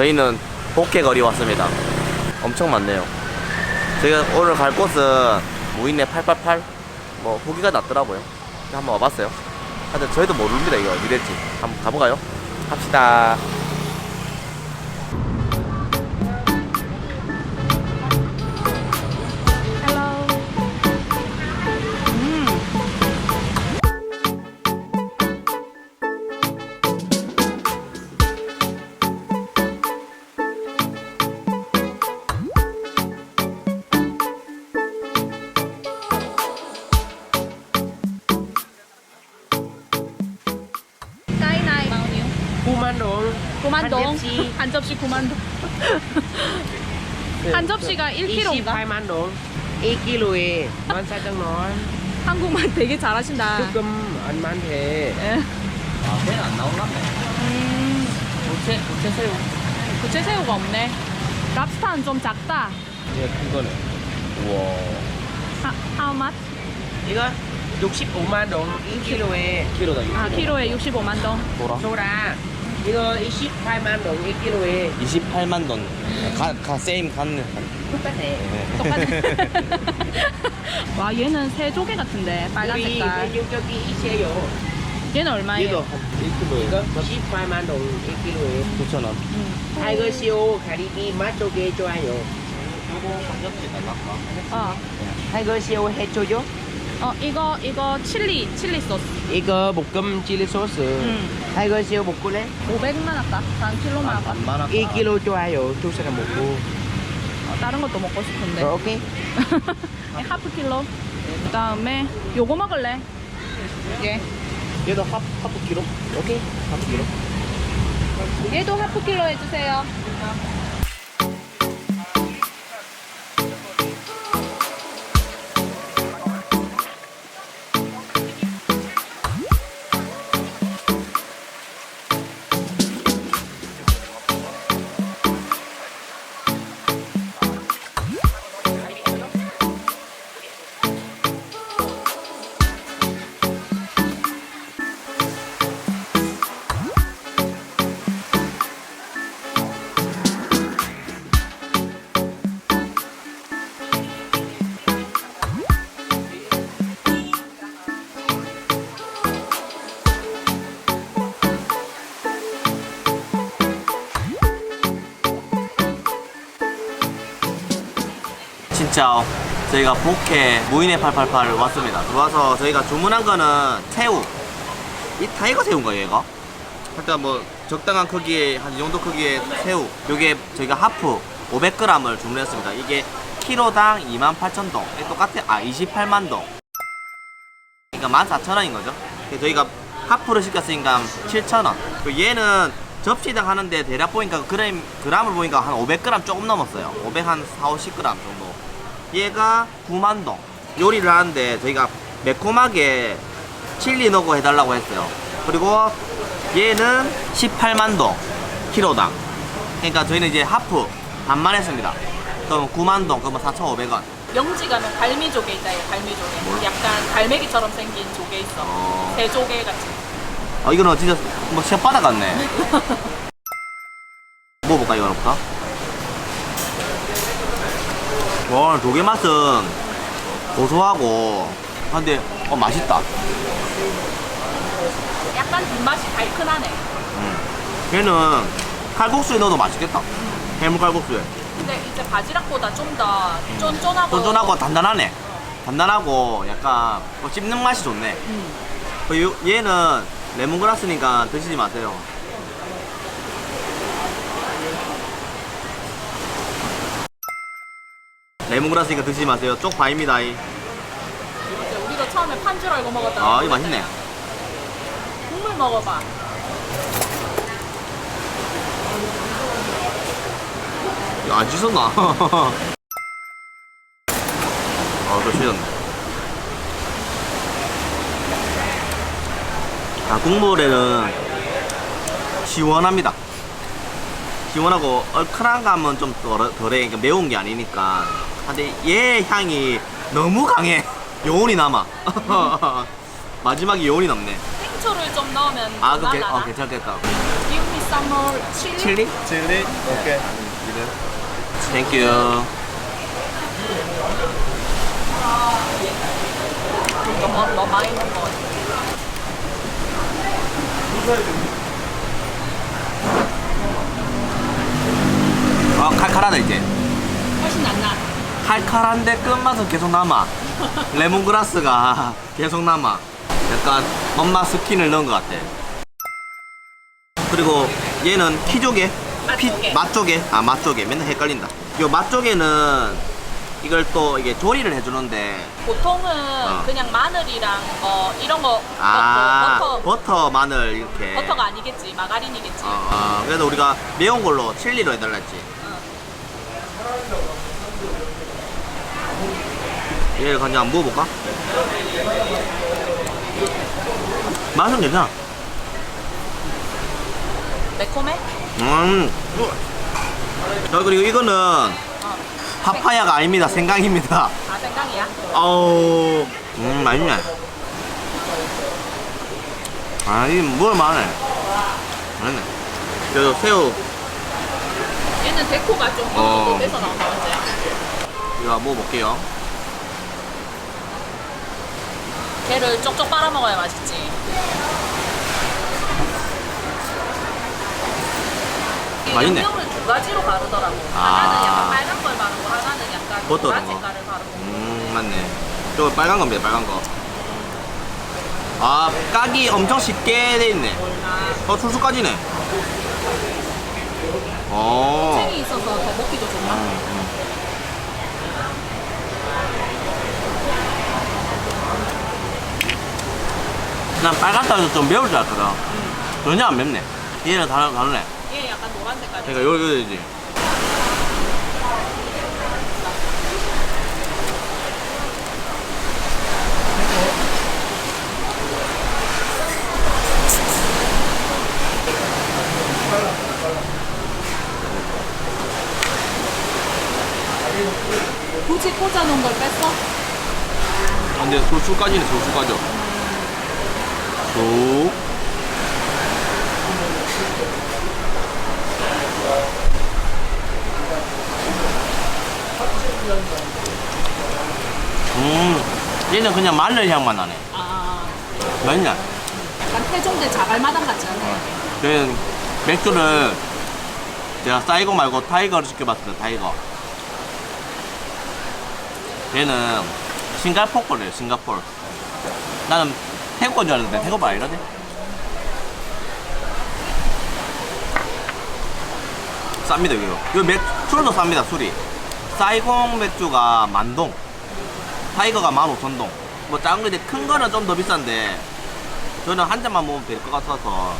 저희는 복개거리 왔습니다. 엄청 많네요. 저희가 오늘 갈 곳은 무인내 888? 뭐 후기가 났더라고요. 그래서 한번 와봤어요. 근데 저희도 모릅니다 이거 어디 될지. 한번 가볼까요? 갑시다. 9만 동. 한 접시. 한 접시 9만 동. 한 접시가 1kg인가? 28만 동. 1kg에 14,000원. 한국말 되게 잘하신다. 조금 안 많대. 예. 아, 배는 안 나올란데. 음, 고체, 고체 새우. 부채 새우가 없네. 랍스타는 좀 작다. 예, 큰 거네. 우와. 하, how much? 이거 65만 동. 1kg에 키로다, 아, 키로에 65만 동. 소라. 이거 28만 동. 1kg에 28만 돈. 가, 가, 세임 갔네. 똑같아. 똑같아. 와, 얘는 새 조개 같은데. 빨간 우리 색깔. 저기 있어요. 얘는 얼마예요? 얘도 한 1kg에 이거 18만 동. 1kg에 9,000원. 음. 타이거 시오 가리비 맛 쪽에 좋아요. 요거 삼겹살 달랄까? 어. 타이거 시오 해줘요. 어, 이거, 이거 칠리, 칠리 소스. 이거 볶음 칠리 소스. 음. 타이거 시오 먹고래. 500만 할까? 한 킬로만 할까? 만 원. 1kg 좋아요. 두 사람 먹고. 어, 다른 것도 먹고 싶은데. 어, 오케이. 네, 하프 킬로. 그 다음에 요거 먹을래? 예. 얘도 하, 하프 키로? 오케이. 하프 키로. 얘도 하프 킬로 해주세요. 진짜 저희가 복해 무인의 888 왔습니다. 들어와서 저희가 주문한 거는 새우. 이 타이거 새우인가 얘가? 일단 뭐 적당한 크기의 한이 정도 크기의 새우. 요게 저희가 하프 500g을 주문했습니다. 이게 키로당 28,000동. 이게 똑같아. 아 28만 동. 그러니까 14,000원인 거죠. 저희가 하프를 시켰으니까 7,000원. 그리고 얘는 접시당 하는데 대략 보니까 그램, 그램을 보니까 한 500g 조금 넘었어요. 500 한 4, 50g 정도. 얘가 9만 동. 요리를 하는데 저희가 매콤하게 칠리 넣고 해달라고 했어요. 그리고 얘는 18만 동. 키로당. 그러니까 저희는 이제 하프 반만 했습니다. 그럼 9만 동, 그러면 4,500원. 영지 가면 갈미조개 있다, 얘 갈미조개. 뭘? 약간 갈매기처럼 생긴 조개 있어. 어. 새조개 같이. 아 이거는 진짜 뭐 시합바다 같네 먹어볼까 이거부터 와 조개 맛은 고소하고 근데 어 맛있다 약간 뒷맛이 달큰하네. 음. 얘는 칼국수에 넣어도 맛있겠다 해물 칼국수에 근데 이제 바지락보다 좀 더 쫀쫀하고. 쫀쫀하고 단단하네 단단하고 약간 뭐 씹는 맛이 좋네 음. 그 요- 얘는 레몬그라스니까 드시지 마세요 레몬그라스니까 드시지 마세요 쪽파입니다 이. 우리도 처음에 판 줄 알고 먹었다가. 아 이거 맛있네 국물 먹어봐. 이거 안 씻었나? 아 이거 씻었네 아 국물에는 시원합니다 시원하고 얼큰한 감은 좀 덜, 덜해 그러니까 매운 게 아니니까 근데 얘 향이 너무 강해 요온이 남아 마지막에 요온이 남네 생초를 좀 넣으면 아 날라나? 어, 괜찮겠다 Give me some more chili. 칠리? 칠리? 오케이. 땡큐. 너무 너무 많이 먹은 거 같아. 칼칼하다, 이제. 훨씬 낫나? 칼칼한데 끝맛은 계속 남아. 레몬그라스가 계속 남아. 약간 엄마 스킨을 넣은 것 같아. 그리고 얘는 키조개? 맛조개. 맛조개? 아, 맛조개. 맨날 헷갈린다. 요 맛조개는 이걸 또 이게 조리를 해주는데 보통은 어. 그냥 마늘이랑 어 이런 거 아 넣고 버터 버터 마늘 이렇게 버터가 아니겠지 마가린이겠지. 어, 어, 그래서 우리가 매운 걸로 칠리로 해달라 했지 얘를 그냥 한번 먹어볼까? 맛은 괜찮아 매콤해? 음. 자, 그리고 이거는 파파야가 아닙니다 생강입니다 아 생강이야? 어우 음 맛있네 아 이게 뭘 많네 맛있네 그래서 새우 얘는 데코가 좀 어. 어느 정도 서 나온다 맞지? 이거 한번 먹어볼게요 걔를 쪽쪽 빨아 먹어야 맛있지. 이 맛있네. 양념을 두 가지로 바르더라고. 아. 하나는 약간 빨간 걸 바르고 하나는 약간 노란 거. 색깔을 바르고. 음 맞네 저거 빨간 겁니다 빨간 거 아 까기 엄청 쉽게 돼 있네 아, 어 출수까지네 어 챙이 있어서 더 먹기도 좋나? 난 빨간 살도 좀 매울 줄 알거든. 전혀 안 맵네. 얘는 다르, 다르네. 얘 약간 노란 색깔. 그러니까 요, 요, 요지. 굳이 꽂아놓은 걸 뺐어? 아, 근데 소수까지는 소수까지 쭉 음, 얘는 그냥 마늘 향만 나네. 아, 맛있냐? 약간 태종대 자갈마당 같지 않아? 저는 맥주를 제가 사이고 말고 타이거를 시켜봤어요, 타이거. 얘는 싱가포르 거래요, 싱가포르. 나는 태국 건 줄 알았는데 태국 말 아니라네? 쌉니다, 이거. 이거 맥, 술도 쌉니다, 술이. 사이공 맥주가 만동. 타이거가 15,000동. 뭐 작은 거인데 큰 거는 좀 더 비싼데 저는 한 잔만 먹으면 될 것 같아서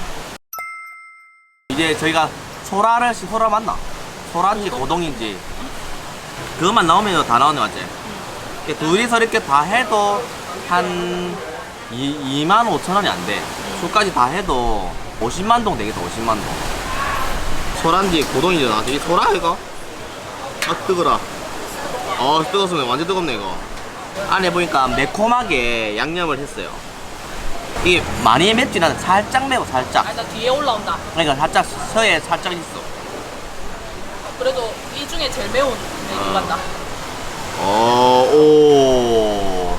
이제 저희가 소라를 시- 소라 맞나? 소라인지 고동인지 그것만 나오면 다 나오네 맞지? 이렇게 둘이서 이렇게 다 해도 한 2, 2만 5천 원이 안 돼. 술까지 다 해도 50만 동 되겠다 50만 동. 고동인지 나왔지? 이 소라 이거? 아 뜨거라. 어 뜨겁습니다. 완전 뜨겁네 이거. 안에 보니까 매콤하게 양념을 했어요. 이게 많이 맵진 않아. 살짝 매워 살짝. 아, 나 뒤에 올라온다. 그러니까 살짝 서에 살짝 있어. 그래도 이 중에 제일 매운 메뉴 같다. 어, 오.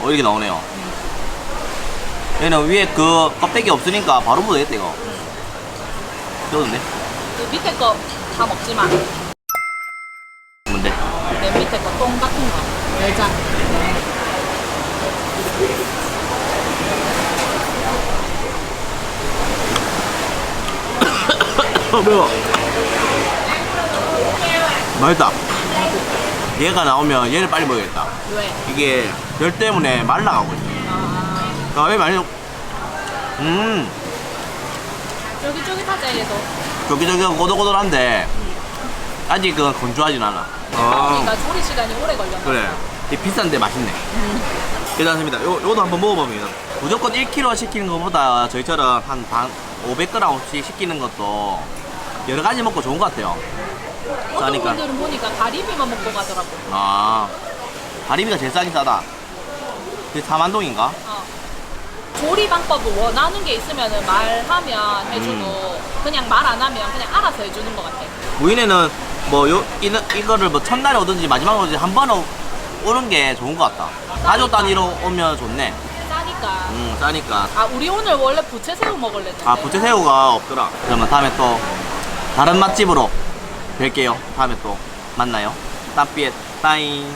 어, 이렇게 나오네요. 얘는 위에 그 껍데기 없으니까 바로 묻어야겠다, 이거. 좋은데? 그 밑에 거 다 먹지 마. 뭔데? 맨 밑에 거 똥 같은 거. 내장. 어, 매워. 맛있다. 얘가 나오면 얘를 빨리 먹어야겠다. 왜? 이게 열 때문에 말라가고 있어. 아, 아, 왜 많이, 음, 쫄깃쫄깃하지 얘도. 저기저기 고들고들한데, 아직은 건조하진 않아. 그러니까 조리 시간이 오래 걸렸나? 그래. 이 비싼데 맛있네. 괜찮습니다. 요, 요도 한번 먹어보면 무조건 1kg 시키는 것보다 저희처럼 한 반, 500g씩 시키는 것도 여러 가지 먹고 좋은 것 같아요. 어떤 싸니까. 분들은 보니까 가리비만 먹고 가더라고. 아, 가리비가 제일 싸긴 싸다. 그게 4만동인가? 어. 조리 방법을 원하는 게 있으면 말하면 해주고 그냥 말 안 하면 그냥 알아서 해주는 것 같아. 무인에는 뭐 요, 이, 이거를 뭐 첫날에 오든지 마지막에 오든지 한 번에 오는 게 좋은 것 같다. 가족 단위로 오면 좋네. 싸니까. 음, 싸니까. 아 우리 오늘 원래 부채새우 먹을래. 아, 부채새우가 없더라. 그러면 다음에 또 다른 맛집으로 뵐게요. 다음에 또 만나요. 따삐에 따잉.